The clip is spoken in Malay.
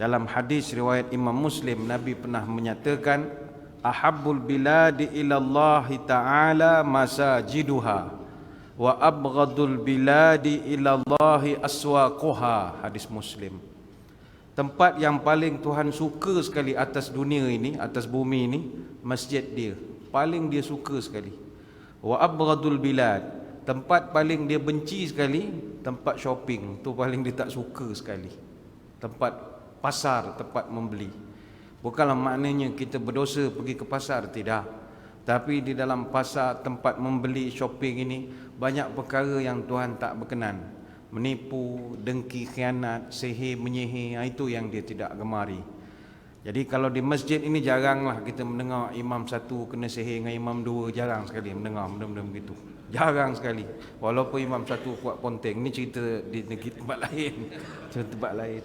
Dalam hadis riwayat Imam Muslim Nabi pernah menyatakan ahabbul biladi ila Allah taala masajiduha wa abghadul biladi ila Allah aswaquha hadis Muslim. Tempat yang paling Tuhan suka sekali atas dunia ini, atas bumi ini, masjid dia. Paling dia suka sekali. Wa abghadul bilad, tempat paling dia benci sekali, tempat shopping. Tu paling dia tak suka sekali. Tempat pasar, tempat membeli. Bukanlah maknanya kita berdosa pergi ke pasar, tidak. Tapi di dalam pasar, tempat membeli shopping ini, banyak perkara yang Tuhan tak berkenan menipu, dengki, khianat, sihir, menyihir, ha, itu yang dia tidak gemari. Jadi kalau di masjid ini jaranglah kita mendengar imam satu kena sihir dengan imam dua, jarang sekali mendengar benda-benda begitu. Jarang sekali. Walaupun imam satu kuat ponteng, ini cerita di negeri tempat lain. Cerita tempat lain.